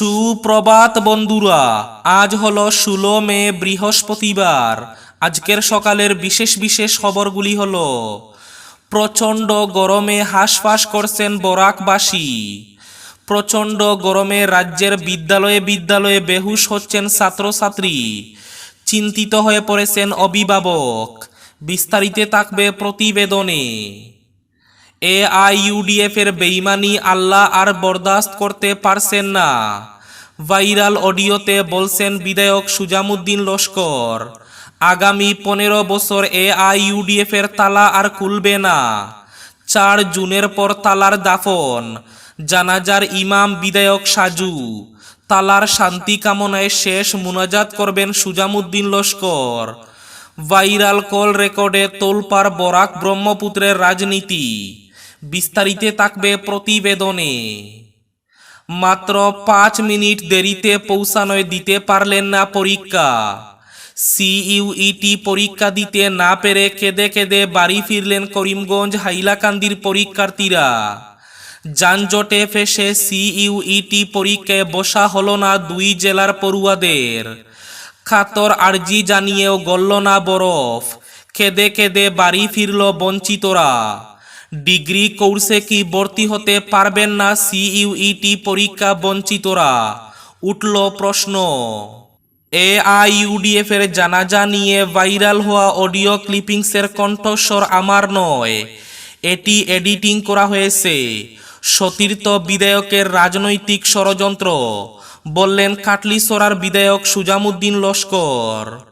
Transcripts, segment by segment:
সুপ্রভাত বন্ধুরা, আজ হলো ষোলো মে বৃহস্পতিবার। আজকের সকালের বিশেষ বিশেষ খবরগুলি হল, প্রচণ্ড গরমে হাঁসফাঁস করছেন বরাকবাসী। প্রচণ্ড গরমে রাজ্যের বিদ্যালয়ে বিদ্যালয়ে বেহুশ হচ্ছেন ছাত্রছাত্রী। চিন্তিত হয়ে পড়েছেন অভিভাবক। বিস্তারিতে থাকবে প্রতিবেদনে। এআইইউডিএফ এর বেইমানি আল্লাহ আর বরদাস্ত করতে পারছেন না। ভাইরাল অডিওতে বলছেন বিধায়ক সুজামুদ্দিন লস্কর, আগামী পনেরো বছর এআইইউডিএফ এর তালা আর খুলবে না। চার জুনের পর তালার দাফন, জানাজার ইমাম বিধায়ক সাজু, তালার শান্তি কামনায় শেষ মুনাজাত করবেন সুজামুদ্দিন লস্কর। ভাইরাল কল রেকর্ডে তোলপার বরাক ব্রহ্মপুত্রের রাজনীতি। বিস্তারিতে থাকবে প্রতিবেদনে। মাত্র পাঁচ মিনিট দেরিতে পৌঁছানোয় দিতে পারলেন না পরীক্ষা। সিইউইটি পরীক্ষা দিতে না পেরে কেঁদে কেঁদে বাড়ি ফিরলেন করিমগঞ্জ হাইলাকান্দির পরীক্ষার্থীরা। যানজটে ফেসে সিইউইটি পরীক্ষায় বসা হলো না দুই জেলার পড়ুয়াদের। খাতর আর্জি জানিয়েও গলল না বরফ। কেঁদে কেঁদে বাড়ি ফিরল বঞ্চিতরা। ডিগ্রি কোর্সে কি ভর্তি হতে পারবেন না সিইউইটি পরীক্ষা বঞ্চিতরা? উঠল প্রশ্ন। এআইইউডিএফ এর জানাজা নিয়ে ভাইরাল হওয়া অডিও ক্লিপিংসের কণ্ঠস্বর আমার নয়। এটি এডিটিং করা হয়েছে। সতীর্থ বিধায়কের রাজনৈতিক ষড়যন্ত্র, বললেন কাটলিসরার বিধায়ক সুজামুদ্দিন লস্কর।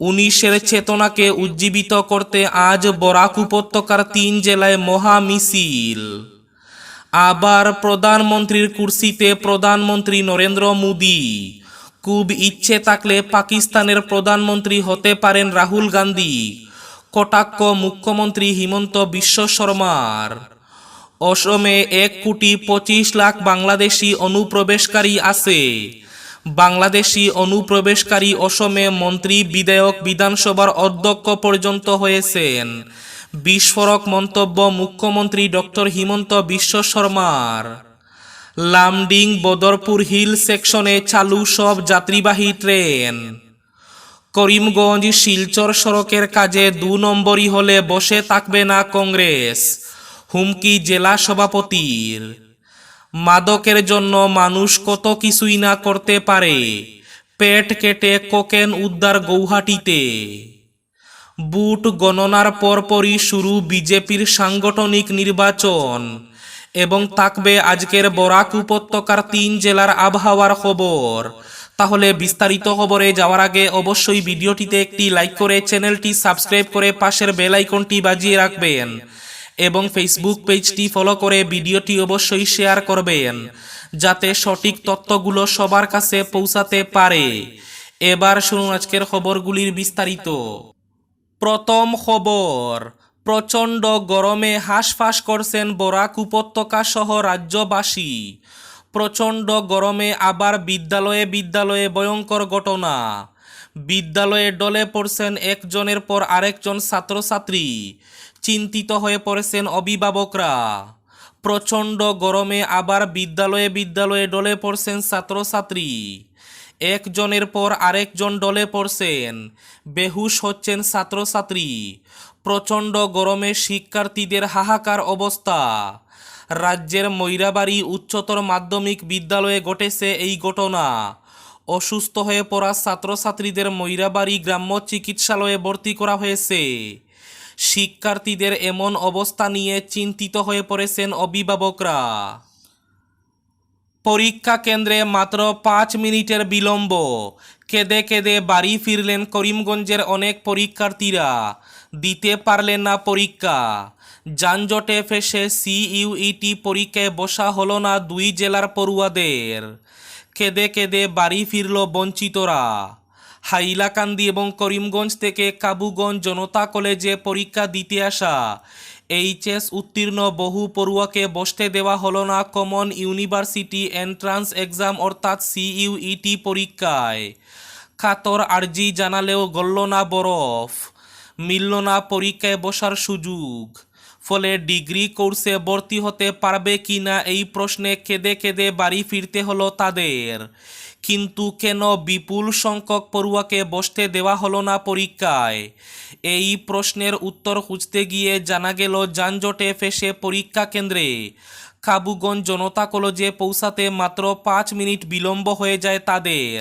উনিশের চেতনাকে উজ্জীবিত করতে আজ বরাক উপত্যকার তিন জেলায় মহা মিছিল। আবার প্রধানমন্ত্রীর কুর্সিতে প্রধানমন্ত্রী নরেন্দ্র মোদী। খুব ইচ্ছে থাকলে পাকিস্তানের প্রধানমন্ত্রী হতে পারেন রাহুল গান্ধী। কটাক্ষ মুখ্যমন্ত্রী হিমন্ত বিশ্ব শর্মার। অসমে এক কোটি পঁচিশ লাখ বাংলাদেশি অনুপ্রবেশকারী আছে। বাংলাদেশি অনুপ্রবেশকারী অসমে মন্ত্রী বিধায়ক বিধানসভার অধ্যক্ষ পর্যন্ত হয়েছেন। বিস্ফোরক মন্তব্য মুখ্যমন্ত্রী ডক্টর হিমন্ত বিশ্ব শর্মার। লামডিং বদরপুর হিল সেকশনে চালু সব যাত্রীবাহী ট্রেন। করিমগঞ্জ শিলচর সড়কের কাজে দু নম্বরই হলে বসে থাকবে না কংগ্রেস। হুমকি জেলা সভাপতির। মাদকের জন্য মানুষ কত কিছুই না করতে পারে। পেট কেটে কোকেন উদ্ধার গৌহাটিতে। বুট গণনার পরপরই শুরু বিজেপির সাংগঠনিক নির্বাচন এবং থাকবে আজকের বরাক উপত্যকার তিন জেলার আবহাওয়ার খবর। তাহলে বিস্তারিত খবরে যাওয়ার আগে অবশ্যই ভিডিওটিতে একটি লাইক করে চ্যানেলটি সাবস্ক্রাইব করে পাশের বেল আইকনটি বাজিয়ে রাখবেন। এবং ফেসবুক পেজটি ফলো করে ভিডিওটি অবশ্যই শেয়ার করবেন, যাতে সঠিক তথ্যগুলো সবার কাছে পৌঁছাতে পারে। এবার শুনুন আজকের খবরগুলির বিস্তারিত। প্রথম খবর, প্রচণ্ড গরমে হাঁসফাঁস করছেন বরাক উপত্যকা সহ রাজ্যবাসী। প্রচণ্ড গরমে আবার বিদ্যালয়ে বিদ্যালয়ে ভয়ঙ্কর ঘটনা। বিদ্যালয়ে ডলে পড়ছেন একজনের পর আরেকজন ছাত্রছাত্রী। চিন্তিত হয়ে পড়েছেন অভিভাবকরা। প্রচণ্ড গরমে আবার বিদ্যালয়ে বিদ্যালয়ে ডলে পড়ছেন ছাত্রছাত্রী। একজনের পর আরেকজন ডলে পড়ছেন। বেহুশ হচ্ছেন ছাত্রছাত্রী। প্রচণ্ড গরমে শিক্ষার্থীদের হাহাকার অবস্থা। রাজ্যের ময়রাবাড়ি উচ্চতর মাধ্যমিক বিদ্যালয়ে ঘটেছে এই ঘটনা। অসুস্থ হয়ে পড়া ছাত্রছাত্রীদের ময়রাবাড়ি গ্রাম্য চিকিৎসালয়ে ভর্তি করা হয়েছে। শিক্ষার্থীদের এমন অবস্থা নিয়ে চিন্তিত হয়ে পড়েছেন অভিভাবকরা। পরীক্ষা কেন্দ্রে মাত্র পাঁচ মিনিটের বিলম্ব। কেঁদে কেঁদে বাড়ি ফিরলেন করিমগঞ্জের অনেক পরীক্ষার্থীরা। দিতে পারলেন না পরীক্ষা। যানজটে ফেসে সিইউইটি পরীক্ষায় বসা হলো না দুই জেলার পড়ুয়াদের। কেঁদে কেঁদে বাড়ি ফিরল বঞ্চিতরা। হাইলাকান্দি এবং করিমগঞ্জ থেকে কাবুগঞ্জ জনতা কলেজে পরীক্ষা দিতে আসা। এইচএস উত্তীর্ণ বহু পড়ুয়াকে বসতে দেওয়া হলো না কমন ইউনিভার্সিটি এন্ট্রান্স এক্সাম অর্থাৎ সিইউইটি পরীক্ষায়। খাতর আর্জি জানালেও গলল না বরফ, মিলল না পরীক্ষায় বসার সুযোগ। ফলে ডিগ্রি কোর্সে ভর্তি হতে পারবে কি না এই প্রশ্নে কেঁদে কেঁদে বাড়ি ফিরতে হলো তাদের। কিন্তু কেন বিপুল সংখ্যক পড়ুয়াকে বসতে দেওয়া হলো না পরীক্ষায়? এই প্রশ্নের উত্তর খুঁজতে গিয়ে জানা গেল, যানজটে ফেসে পরীক্ষা কেন্দ্রে। কাবুগঞ্জ জনতা কলেজে পৌঁছাতে মাত্র পাঁচ মিনিট বিলম্ব হয়ে যায় তাদের।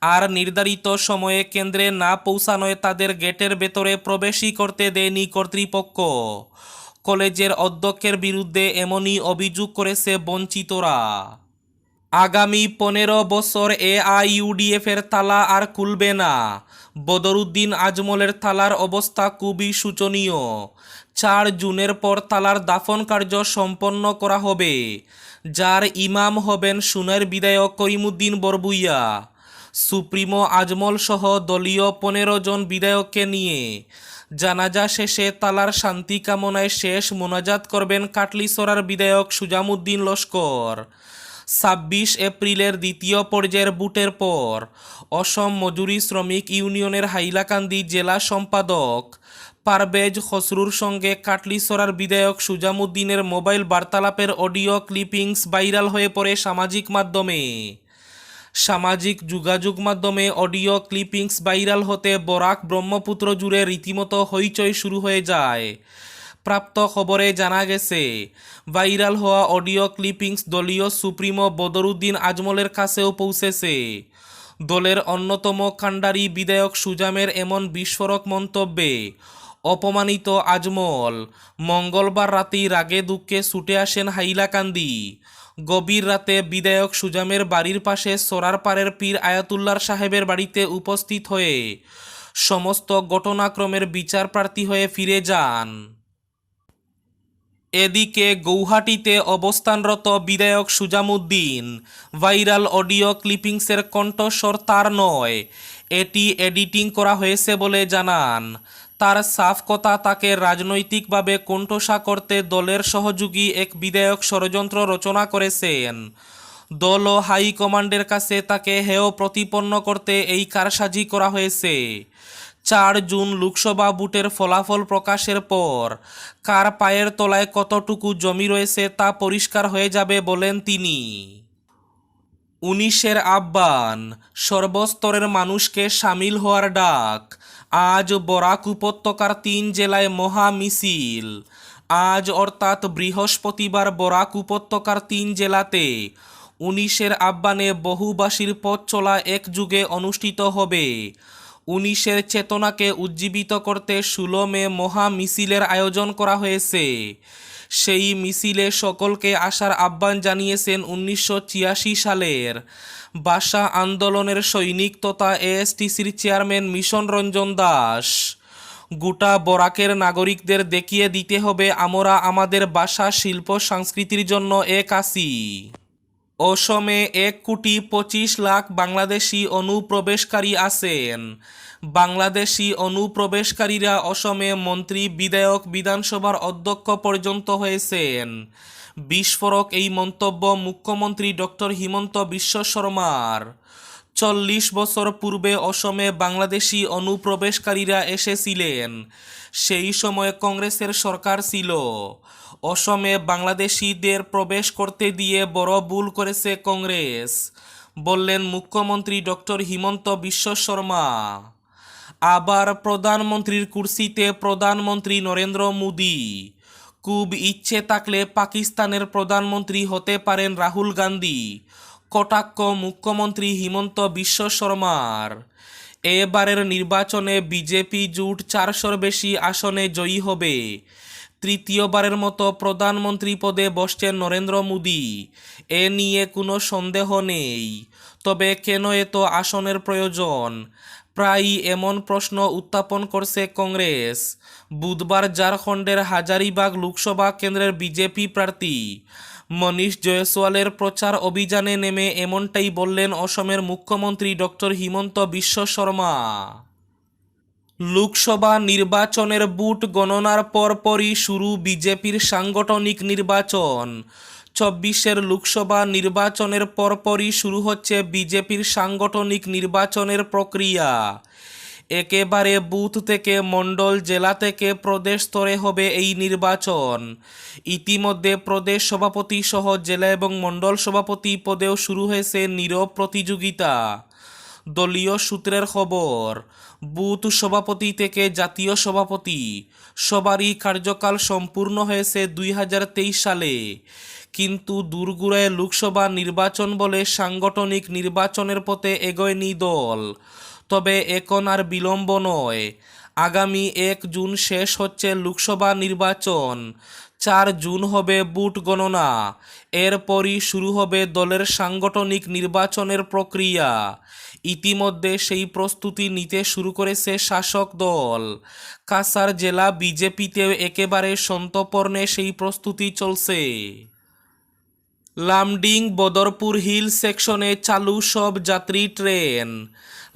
আর নির্ধারিত সময়ে কেন্দ্রে না পৌঁছানোয় তাদের গেটের ভেতরে প্রবেশই করতে দেয়নি কর্তৃপক্ষ। কলেজের অধ্যক্ষের বিরুদ্ধে এমনই অভিযোগ করেছে বঞ্চিতরা। আগামী পনেরো বছর এ আইইউডিএফ এর তালা আর খুলবে না। বদরুদ্দিন আজমলের তালার অবস্থা খুবই শোচনীয়। চার জুনের পর তালার দাফন কার্য সম্পন্ন করা হবে। যার ইমাম হবেন সুনের বিধায়ক করিমুদ্দিন বরবুইয়া। সুপ্রিমো আজমল সহ দলীয় পনেরো জন বিধায়ককে নিয়ে। জানাজা শেষে তালার শান্তি কামনায় শেষ মোনাজাত করবেন কাটলিসরার বিধায়ক সুজামুদ্দিন লস্কর। ছাব্বিশ এপ্রিলের দ্বিতীয় পর্যায়ের বুটের পর অসম মজুরি শ্রমিক ইউনিয়নের হাইলাকান্দি জেলা সম্পাদক পারভেজ খসরুর সঙ্গে কাটলিসরার বিধায়ক সুজামুদ্দিনের মোবাইল বার্তালাপের অডিও ক্লিপিংস ভাইরাল হয়ে পড়ে সামাজিক মাধ্যমে। সামাজিক যোগাযোগ মাধ্যমে অডিও ক্লিপিংস ভাইরাল হতে বরাক ব্রহ্মপুত্র জুড়ে রীতিমতো হইচই শুরু হয়ে যায়। প্রাপ্ত খবরে জানা গেছে, ভাইরাল হওয়া অডিও ক্লিপিংস দলীয় সুপ্রিমো বদরুদ্দিন আজমলের কাছেও পৌঁছেছে। দলের অন্যতম কাণ্ডারি বিধায়ক সুজামের এমন বিস্ফোরক মন্তব্যে অপমানিত আজমল, মঙ্গলবার রাতেই রাগে দুঃখে ছুটে আসেন হাইলাকান্দি। গভীর রাতে বিধায়ক সুজামের বাড়ির পাশে সোরারপাড়ের পীর আয়াতুল্লার সাহেবের বাড়িতে উপস্থিত হয়ে সমস্ত ঘটনাক্রমের বিচার প্রার্থী হয়ে ফিরে যান। এদিকে গৌহাটিতে অবস্থানরত বিধায়ক সুজামুদ্দিন, ভাইরাল অডিও ক্লিপিংসের কণ্ঠস্বর তার নয়। এটি এডিটিং করা হয়েছে বলে জানান। তার সাফ কথা, তাকে রাজনৈতিকভাবে কণ্ঠসা করতে দলের সহযোগী এক বিধায়ক ষড়যন্ত্র রচনা করেছেন। দল ও হাইকমান্ডের কাছে তাকে হেয় প্রতিপন্ন করতে এই কারসাজি করা হয়েছে। চার জুন লোকসভা বুটের ফলাফল প্রকাশের পর কার পায়ের তলায় কতটুকু জমি রয়েছে তা পরিষ্কার হয়ে যাবে বলেন তিনি। উনিশের আহ্বান, সর্বস্তরের মানুষকে সামিল হওয়ার ডাক। আজ বরাক উপত্যকার তিন জেলায় মহা মিছিল। আজ অর্থাৎ বৃহস্পতিবার বরাক উপত্যকার তিন জেলাতে উনিশের আহ্বানে বহুবাসীর পথ চলা এক যুগে অনুষ্ঠিত হবে। উনিশের চেতনাকে উজ্জীবিত করতে ষোলো মে মহা মিছিলের আয়োজন করা হয়েছে। সেই মিছিলে সকলকে আসার আহ্বান জানিয়েছেন উনিশশো ছিয়াশি সালের ভাষা আন্দোলনের সৈনিক তথা এএসটিসির চেয়ারম্যান মিশন রঞ্জন দাস। গোটা বরাকের নাগরিকদের দেখিয়ে দিতে হবে, আমরা আমাদের ভাষা শিল্প সংস্কৃতির জন্য এক আসি অসমে এক কোটি পঁচিশ লাখ বাংলাদেশি অনুপ্রবেশকারী আছেন। বাংলাদেশি অনুপ্রবেশকারীরা অসমে মন্ত্রী বিধায়ক বিধানসভার অধ্যক্ষ পর্যন্ত হয়েছেন। বিস্ফোরক এই মন্তব্য মুখ্যমন্ত্রী ডক্টর হিমন্ত বিশ্ব শর্মার। চল্লিশ বছর পূর্বে অসমে বাংলাদেশি অনুপ্রবেশকারীরা এসেছিলেন। সেই সময় কংগ্রেসের সরকার ছিল। অসমে বাংলাদেশিদের প্রবেশ করতে দিয়ে বড় ভুল করেছে কংগ্রেস, বললেন মুখ্যমন্ত্রী ডক্টর হিমন্ত বিশ্ব শর্মা। আবার প্রধানমন্ত্রীর কুর্সিতে প্রধানমন্ত্রী নরেন্দ্র মোদী। খুব ইচ্ছে থাকলে পাকিস্তানের প্রধানমন্ত্রী হতে পারেন রাহুল গান্ধী, কটাক্ষ মুখ্যমন্ত্রী হিমন্ত বিশ্ব শর্মার। এবারের নির্বাচনে বিজেপি জোট চারশোর বেশি আসনে জয়ী হবে। তৃতীয়বারের মতো প্রধানমন্ত্রী পদে বসছেন নরেন্দ্র মোদী। এ নিয়ে কোনো সন্দেহ নেই। তবে কেন এত আসনের প্রয়োজন? প্রায়ই এমন প্রশ্ন উত্থাপন করছে কংগ্রেস। বুধবার ঝাড়খণ্ডের হাজারিবাগ লোকসভা কেন্দ্রের বিজেপি প্রার্থী মনীষ জয়সওয়ালের প্রচার অভিযানে নেমে এমনটাই বললেন অসমের মুখ্যমন্ত্রী ডক্টর হিমন্ত বিশ্ব শর্মা। লোকসভা নির্বাচনের বুট গণনার পরপরই শুরু বিজেপির সাংগঠনিক নির্বাচন। চব্বিশের লোকসভা নির্বাচনের পরপরই শুরু হচ্ছে বিজেপির সাংগঠনিক নির্বাচনের প্রক্রিয়া। একেবারে বুথ থেকে মণ্ডল, জেলা থেকে প্রদেশ স্তরে হবে এই নির্বাচন। ইতিমধ্যে প্রদেশ সভাপতি সহ জেলা এবং মণ্ডল সভাপতি পদেও শুরু হয়েছে নীরব প্রতিযোগিতা। দলীয় সূত্রের খবর, বুথ সভাপতি থেকে জাতীয় সভাপতি। সবারই কার্যকাল সম্পূর্ণ হয়েছে দুই হাজার তেইশ সালে। কিন্তু দূরগুড়ায় লোকসভা নির্বাচন বলে সাংগঠনিক নির্বাচনের পথে এগোয়নি দল। তবে এখন আর বিলম্ব নয়। আগামী এক জুন শেষ হচ্ছে লোকসভা নির্বাচন। চার জুন হবে বুট গণনা। এরপরই শুরু হবে দলের সাংগঠনিক নির্বাচনের প্রক্রিয়া। ইতিমধ্যে সেই প্রস্তুতি নিতে শুরু করেছে শাসক দল। কাসার জেলা বিজেপিতেও একেবারে সন্তপর্ণে সেই প্রস্তুতি চলছে। লামডিং বদরপুর হিল সেকশনে চালু সব যাত্রী ট্রেন।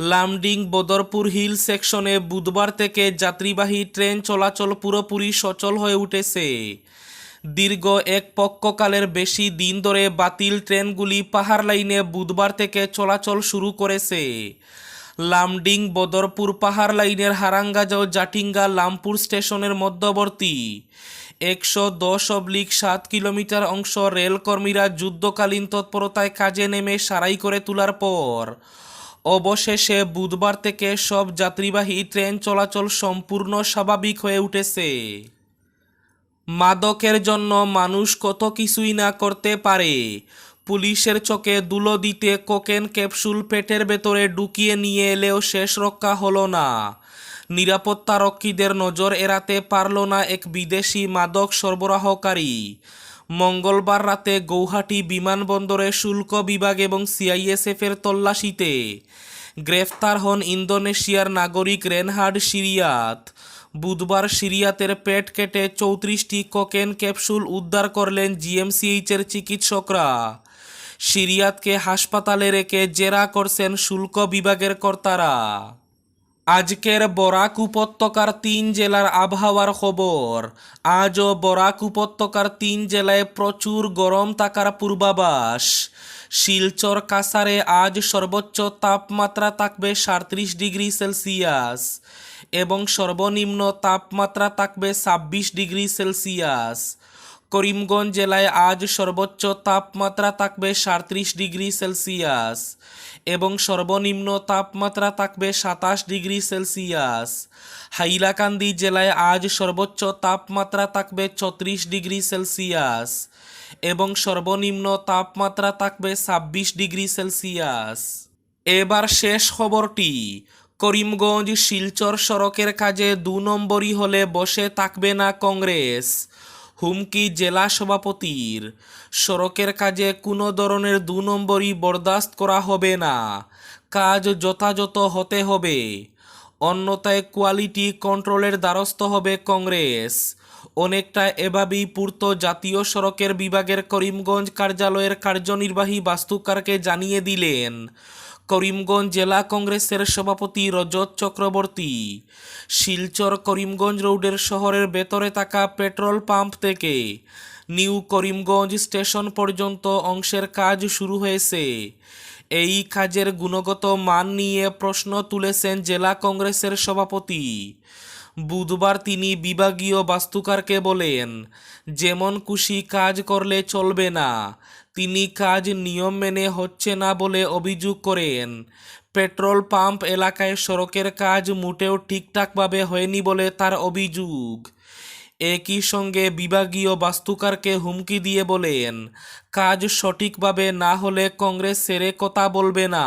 লামডিং বদরপুর হিল সেকশনে বুধবার থেকে যাত্রীবাহী ট্রেন চলাচল পুরোপুরি সচল হয়ে উঠেছে। দীর্ঘ এক পক্ষকালের বেশি দিন ধরে বাতিল ট্রেনগুলি পাহাড় লাইনে বুধবার থেকে চলাচল শুরু করেছে। লামডিং বদরপুর পাহাড় লাইনের হারাঙ্গাজাও জাটিঙ্গা লামপুর স্টেশনের মধ্যবর্তী একশো দশ অবলিক সাত কিলোমিটার অংশ রেলকর্মীরা যুদ্ধকালীন তৎপরতায় কাজে নেমে সারাই করে তোলার পর অবশেষে বুধবার থেকে সব যাত্রীবাহী ট্রেন চলাচল সম্পূর্ণ স্বাভাবিক হয়ে উঠেছে। মাদকের জন্য মানুষ কত কিছুই না করতে পারে। পুলিশের চোখে দুলো দিতে কোকেন ক্যাপসুল পেটের ভেতরে ঢুকিয়ে নিয়ে এলেও শেষ রক্ষা হলো না। নিরাপত্তারক্ষীদের নজর এড়াতে পারল না এক বিদেশি মাদক সরবরাহকারী। মঙ্গলবার রাতে গৌহাটি বিমানবন্দরে শুল্ক বিভাগ এবং সিআইএসএফের তল্লাশিতে গ্রেফতার হন ইন্দোনেশিয়ার নাগরিক রেনহার্ড সিরিয়াত। বুধবার সিরিয়াতের পেট কেটে চৌত্রিশটি কোকেন ক্যাপসুল উদ্ধার করলেন জিএমসিএইচের চিকিৎসকরা। সিরিয়াতকে হাসপাতালে রেখে জেরা করছেন শুল্ক বিভাগের কর্তারা। আজকের বরাক উপত্যকার তিন জেলার আবহাওয়ার খবর। আজও বরাক উপত্যকার তিন জেলায় প্রচুর গরম থাকার পূর্বাভাস। শিলচর কাসারে আজ সর্বোচ্চ তাপমাত্রা থাকবে সাঁত্রিশ ডিগ্রি সেলসিয়াস। এবং সর্বনিম্ন তাপমাত্রা থাকবে ছাব্বিশ ডিগ্রি সেলসিয়াস। করিমগঞ্জ জেলায় আজ সর্বোচ্চ তাপমাত্রা থাকবে সাঁত্রিশ ডিগ্রি সেলসিয়াস এবং সর্বনিম্ন তাপমাত্রা থাকবে সাতাশ ডিগ্রি সেলসিয়াস। হাইলাকান্দি জেলায় আজ সর্বোচ্চ তাপমাত্রা থাকবে ছত্রিশ ডিগ্রি সেলসিয়াস এবং সর্বনিম্ন তাপমাত্রা থাকবে ছাব্বিশ ডিগ্রি সেলসিয়াস। এবার শেষ খবরটি। করিমগঞ্জ শিলচর সড়কের কাজে দু নম্বরই হলে বসে থাকবে না কংগ্রেস। হুমকি জেলা সভাপতির। সড়কের কাজে কোনো ধরনের দু নম্বরই বরদাস্ত করা হবে না। কাজ যথাযথ হতে হবে। অন্যথায় কোয়ালিটি কন্ট্রোলের দ্বারস্থ হবে কংগ্রেস। অনেকটা এভাবেই পূর্ত জাতীয় সড়কের বিভাগের করিমগঞ্জ কার্যালয়ের কার্যনির্বাহী বাস্তুকারকে জানিয়ে দিলেন, করিমগঞ্জ জেলা কংগ্রেসের সভাপতি রজত চক্রবর্তী। শিলচর করিমগঞ্জ রোডের শহরের ভেতরে থাকা পেট্রোল পাম্প থেকে নিউ করিমগঞ্জ স্টেশন পর্যন্ত অংশের কাজ শুরু হয়েছে। এই কাজের গুণগত মান নিয়ে প্রশ্ন তুলেছেন জেলা কংগ্রেসের সভাপতি। বুধবার তিনি বিভাগীয় বাস্তুকারকে বলেন, যেমন খুশি কাজ করলে চলবে না, তিনি কাজ নিয়ম মেনে হচ্ছে না বলে অভিযোগ করেন। পেট্রোল পাম্প এলাকায় সড়কের কাজ মোটেও ঠিকঠাকভাবে হয়নি বলে তার অভিযোগ। একই সঙ্গে বিভাগীয় বাস্তুকারকে হুমকি দিয়ে বলেন, কাজ সঠিকভাবে না হলে কংগ্রেস সেরে কথা বলবে না।